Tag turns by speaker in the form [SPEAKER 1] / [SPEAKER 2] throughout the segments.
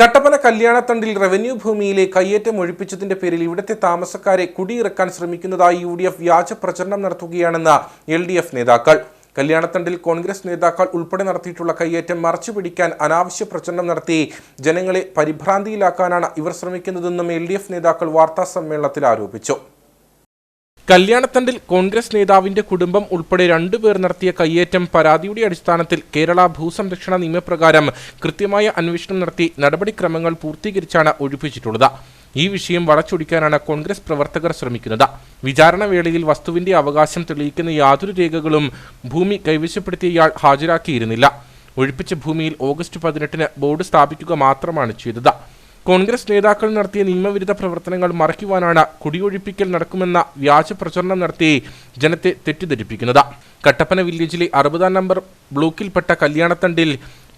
[SPEAKER 1] Kattappana കല്യാണത്തണ്ടിൽ revenue ഭൂമിയിലെ കയ്യേറ്റം ഒഴിപ്പിച്ചതിന്റെ പേരിൽ ഇവിടുത്തെ താമസക്കാരെ കുടിയിറക്കാൻ ശ്രമിക്കുന്നതായി യു ഡി എഫ് വ്യാജ പ്രചരണം നടത്തുകയാണെന്ന് എൽ ഡി എഫ് നേതാക്കൾ. കല്യാണത്തണ്ടിൽ കോൺഗ്രസ് നേതാക്കൾ ഉൾപ്പെടെ നടത്തിയിട്ടുള്ള കയ്യേറ്റം മറച്ചുപിടിക്കാൻ അനാവശ്യ പ്രചരണം നടത്തി ജനങ്ങളെ പരിഭ്രാന്തിയിലാക്കാനാണ് ഇവർ ശ്രമിക്കുന്നതെന്നും എൽ നേതാക്കൾ വാർത്താ സമ്മേളനത്തിൽ ആരോപിച്ചു. കല്യാണത്തണ്ടിൽ കോൺഗ്രസ് നേതാവിന്റെ കുടുംബം ഉൾപ്പെടെ രണ്ടുപേർ നടത്തിയ കയ്യേറ്റം പരാതിയുടെ അടിസ്ഥാനത്തിൽ കേരള ഭൂസംരക്ഷണ നിയമപ്രകാരം കൃത്യമായ അന്വേഷണം നടത്തി നടപടിക്രമങ്ങൾ പൂർത്തീകരിച്ചാണ് ഒഴിപ്പിച്ചിട്ടുള്ളത്. ഈ വിഷയം വളച്ചൊടിക്കാനാണ് കോൺഗ്രസ് പ്രവർത്തകർ ശ്രമിക്കുന്നത്. വിചാരണ വേളയിൽ വസ്തുവിന്റെ അവകാശം തെളിയിക്കുന്ന യാതൊരു രേഖകളും ഭൂമി കൈവശപ്പെടുത്തിയയാൾ ഹാജരാക്കിയിരുന്നില്ല. ഒഴിപ്പിച്ച ഭൂമിയിൽ ഓഗസ്റ്റ് പതിനെട്ടിന് ബോർഡ് സ്ഥാപിക്കുക മാത്രമാണ് ചെയ്തത്. കോൺഗ്രസ് നേതാക്കൾ നടത്തിയ നിയമവിരുദ്ധ പ്രവർത്തനങ്ങൾ മറയ്ക്കുവാനാണ് കുടിയൊഴിപ്പിക്കൽ നടക്കുമെന്ന വ്യാജ പ്രചരണം നടത്തി ജനത്തെ തെറ്റിദ്ധരിപ്പിക്കുന്നത്. കട്ടപ്പന വില്ലേജിലെ അറുപതാം നമ്പർ ബ്ലോക്കിൽപ്പെട്ട കല്യാണത്തണ്ടിൽ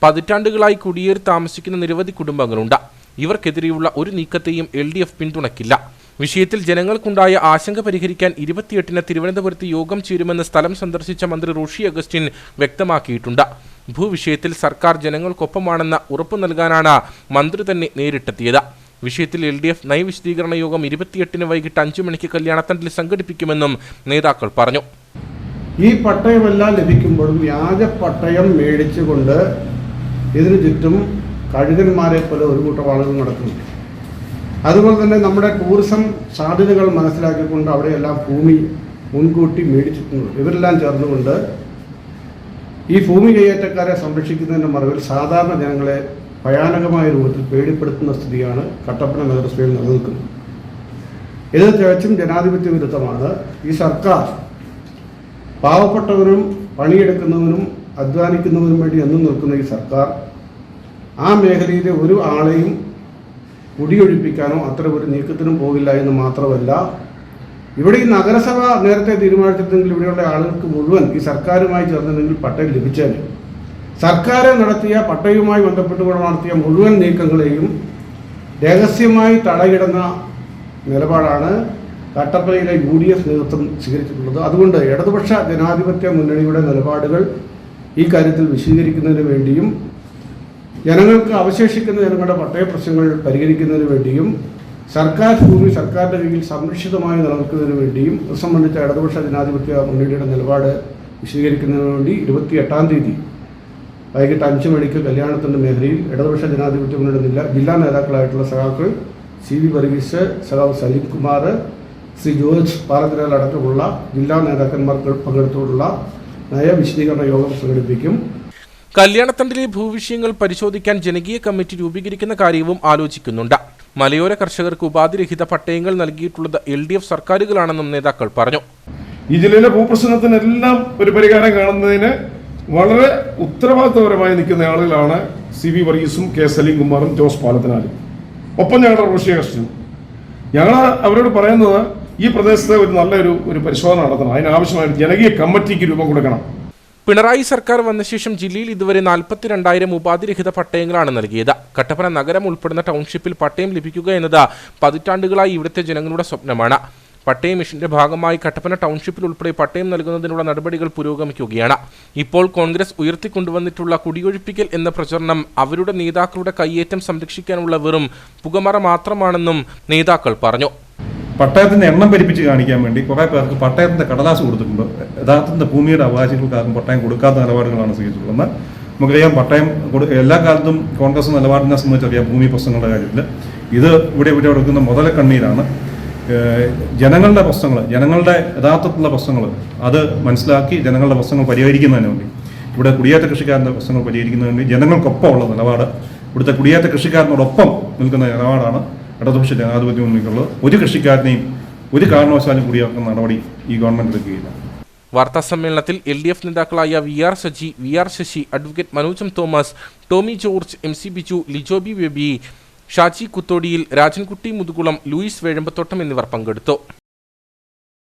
[SPEAKER 1] പതിറ്റാണ്ടുകളായി കുടിയേറി താമസിക്കുന്ന നിരവധി കുടുംബങ്ങളുണ്ട്. ഇവർക്കെതിരെയുള്ള ഒരു നീക്കത്തെയും എൽ പിന്തുണയ്ക്കില്ല. വിഷയത്തിൽ ജനങ്ങൾക്കുണ്ടായ ആശങ്ക പരിഹരിക്കാൻ ഇരുപത്തിയെട്ടിന് തിരുവനന്തപുരത്ത് യോഗം ചേരുമെന്ന് സ്ഥലം സന്ദർശിച്ച മന്ത്രി റോഷി അഗസ്റ്റിൻ വ്യക്തമാക്കിയിട്ടുണ്ട്. ഭൂവിഷയത്തിൽ സർക്കാർ ജനങ്ങൾക്കൊപ്പമാണെന്ന ഉറപ്പു നൽകാനാണ് മന്ത്രി തന്നെ നേരിട്ടെത്തിയത്. വിഷയത്തിൽ എൽ ഡി എഫ് നയവിശദീകരണ യോഗം ഇരുപത്തിയെട്ടിന് വൈകിട്ട് അഞ്ചു മണിക്ക് കല്യാണത്തണ്ടിൽ സംഘടിപ്പിക്കുമെന്നും നേതാക്കൾ പറഞ്ഞു.
[SPEAKER 2] ഈ പട്ടയമെല്ലാം ലഭിക്കുമ്പോഴും വ്യാജ പട്ടയം മേടിച്ചുകൊണ്ട് ഇതിനു ചുറ്റും കഴുകന്മാരെ പോലെ ഒരു കൂട്ടം ആളുകൾ നടക്കുന്നു അതുപോലെ തന്നെ നമ്മുടെ ടൂറിസം സാധ്യതകൾ മനസ്സിലാക്കിക്കൊണ്ട് അവിടെയെല്ലാം ഭൂമി മുൻകൂട്ടി മേടിച്ചിട്ടുണ്ട്. ഇവരെല്ലാം ചേർന്നുകൊണ്ട് ഈ ഭൂമി കയ്യേറ്റക്കാരെ സംരക്ഷിക്കുന്നതിന്റെ മറവിൽ സാധാരണ ജനങ്ങളെ ഭയാനകമായ രൂപത്തിൽ പേടിപ്പെടുത്തുന്ന സ്ഥിതിയാണ് കട്ടപ്പന നഗരസഭയിൽ നിലനിൽക്കുന്നത്. ഇത് തികച്ചും ജനാധിപത്യ വിരുദ്ധമാണ്. ഈ സർക്കാർ പാവപ്പെട്ടവരും പണിയെടുക്കുന്നവരും അധ്വാനിക്കുന്നവരും വേണ്ടി എന്നും നിൽക്കുന്ന ഈ സർക്കാർ ആ മേഖലയിലെ ഒരു ആളെയും കുടിയൊഴിപ്പിക്കാനോ അത്ര ഒരു നീക്കത്തിനും പോകില്ല എന്ന് മാത്രമല്ല ഇവിടെ ഈ നഗരസഭ നേരത്തെ തീരുമാനിച്ചിരുന്നെങ്കിൽ ഇവിടെയുള്ള ആളുകൾക്ക് മുഴുവൻ ഈ സർക്കാരുമായി ചേർന്നിരുന്നെങ്കിൽ പട്ടയം ലഭിച്ചേനെ. സർക്കാർ നടത്തിയ പട്ടയവുമായി ബന്ധപ്പെട്ടുകൊണ്ട് നടത്തിയ മുഴുവൻ നീക്കങ്ങളെയും രഹസ്യമായി തടയിടുന്ന നിലപാടാണ് കട്ടപ്പനയിലെ യു ഡി എഫ് നേതൃത്വം സ്വീകരിച്ചിട്ടുള്ളത്. അതുകൊണ്ട് ഇടതുപക്ഷ ജനാധിപത്യ മുന്നണിയുടെ നിലപാടുകൾ ഈ കാര്യത്തിൽ വിശദീകരിക്കുന്നതിന് വേണ്ടിയും ജനങ്ങൾക്ക് അവശേഷിക്കുന്ന ജനങ്ങളുടെ പട്ടയ പ്രശ്നങ്ങൾ പരിഹരിക്കുന്നതിന് വേണ്ടിയും സർക്കാർ ഭൂമി സർക്കാരിന്റെ കീഴിൽ സംരക്ഷിതമായി നിലനിൽക്കുന്നതിന് വേണ്ടിയും ഇത് സംബന്ധിച്ച ഇടതുപക്ഷ ജനാധിപത്യ മുന്നണിയുടെ നിലപാട് വിശദീകരിക്കുന്നതിന് വേണ്ടി ഇരുപത്തി എട്ടാം തീയതി വൈകിട്ട് അഞ്ച് മണിക്ക് കല്യാണത്തിന്റെ മേഖലയിൽ ഇടതുപക്ഷ ജനാധിപത്യ മുന്നണി ജില്ലാ ജില്ലാ നേതാക്കളായിട്ടുള്ള സഖാക്കൾ സി വി വർഗീസ് സഖാവ് സലീം കുമാർ ശ്രീ ജോർജ് പാലത്തിനാൽ അടക്കമുള്ള ജില്ലാ നേതാക്കന്മാർ പങ്കെടുത്തുള്ള നയവിശദീകരണ യോഗം സംഘടിപ്പിക്കും.
[SPEAKER 1] കല്യാണത്തണ്ടിലെ ഭൂവിഷയങ്ങൾ പരിശോധിക്കാൻ ജനകീയ കമ്മിറ്റി രൂപീകരിക്കുന്ന കാര്യവും ആലോചിക്കുന്നുണ്ട്. മലയോര കർഷകർക്ക് ഉപാധിരഹിത പട്ടയങ്ങൾ നൽകിയിട്ടുള്ളത് എൽ ഡി എഫ് സർക്കാരുകളാണെന്നും നേതാക്കൾ പറഞ്ഞു.
[SPEAKER 3] ഈ ജില്ലയിലെ ഭൂപ്രശ്നത്തിനെല്ലാം ഒരു പരിഹാരം കാണുന്നതിന് വളരെ ഉത്തരവാദിത്തപരമായി നിൽക്കുന്ന ആളുകളാണ് സി വി വർഗീസും കെ സലീം കുമാറും ജോസ് പാലത്തിനാലും ഒപ്പം ഞങ്ങളുടെ റോഷി കൃഷ്ണനും. ഞങ്ങൾ അവരോട് പറയുന്നത് ഈ പ്രദേശത്തെ ഒരു നല്ലൊരു ഒരു പരിശോധന നടത്തണം. അതിനാവശ്യമായിട്ട് ജനകീയ കമ്മിറ്റിക്ക് രൂപം കൊടുക്കണം.
[SPEAKER 1] പിണറായി സർക്കാർ വന്ന ശേഷം ജില്ലയിൽ ഇതുവരെ നാൽപ്പത്തിരണ്ടായിരം ഉപാധിരഹിത പട്ടയങ്ങളാണ് നൽകിയത്. കട്ടപ്പന നഗരം ഉൾപ്പെടുന്ന ടൗൺഷിപ്പിൽ പട്ടയം ലഭിക്കുക എന്നത് പതിറ്റാണ്ടുകളായി ഇവിടുത്തെ ജനങ്ങളുടെ സ്വപ്നമാണ്. പട്ടയ മിഷന്റെ ഭാഗമായി കട്ടപ്പന ടൗൺഷിപ്പിൽ ഉൾപ്പെടെ പട്ടയം നൽകുന്നതിനുള്ള നടപടികൾ പുരോഗമിക്കുകയാണ്. ഇപ്പോൾ കോൺഗ്രസ് ഉയർത്തിക്കൊണ്ടുവന്നിട്ടുള്ള കുടിയൊഴിപ്പിക്കൽ എന്ന പ്രചരണം അവരുടെ നേതാക്കളുടെ കയ്യേറ്റം സംരക്ഷിക്കാനുള്ള വെറും പുകമറ മാത്രമാണെന്നും നേതാക്കൾ പറഞ്ഞു.
[SPEAKER 4] പട്ടയത്തിന്റെ എണ്ണം പെരുപ്പിച്ച് കാണിക്കാൻ വേണ്ടി കുറേ പേർക്ക് പട്ടയത്തിന്റെ കടലാസ് കൊടുത്തിട്ടുണ്ട്. യഥാർത്ഥത്തിന്റെ ഭൂമിയുടെ അവകാശികൾക്കാർക്കും പട്ടയം കൊടുക്കാത്ത നിലപാടുകളാണ് സ്വീകരിച്ചിട്ടുള്ളത്. നമുക്കറിയാം പട്ടയം എല്ലാ കാലത്തും കോൺഗ്രസ് നിലപാടിനെ സംബന്ധിച്ചറിയാം ഭൂമി പ്രശ്നങ്ങളുടെ കാര്യത്തിൽ. ഇത് ഇവിടെ ഇവിടെ കൊടുക്കുന്ന മുതലക്കണ്ണീരാണ് കണ്ണീരാണ്. ജനങ്ങളുടെ പ്രശ്നങ്ങൾ ജനങ്ങളുടെ യഥാർത്ഥത്തിലുള്ള പ്രശ്നങ്ങൾ അത് മനസ്സിലാക്കി ജനങ്ങളുടെ പ്രശ്നങ്ങൾ പരിഹരിക്കുന്നതിന് വേണ്ടി. ഇവിടെ കുടിയേറ്റ കൃഷിക്കാരന്റെ പ്രശ്നങ്ങൾ പരിഹരിക്കുന്നതിന് വേണ്ടി ജനങ്ങൾക്കൊപ്പമുള്ള നിലപാട് ഇവിടുത്തെ കുടിയേറ്റ കൃഷിക്കാരനോടൊപ്പം നിൽക്കുന്ന നിലപാടാണ് ഇടതുപക്ഷ ജനാധിപത്യ മുന്നിലേക്കുള്ളത് ഒരു കൃഷിക്കാരനെയും ഒരു കാരണവശാലും കൂടിയാക്കുന്ന നടപടി ഈ ഗവൺമെന്റ് എടുക്കുകയില്ല.
[SPEAKER 1] വാർത്താ സമ്മേളനത്തിൽ എൽ ഡി എഫ് നേതാക്കളായ V R Saji V R Sasi advocate Manojam Thomas Tomy George M C Biju Lijobi Baby Shaji കുത്തോടിയിൽ Rajankutty Muthukulam Louis Vezhambathottam എന്നിവർ പങ്കെടുത്തു.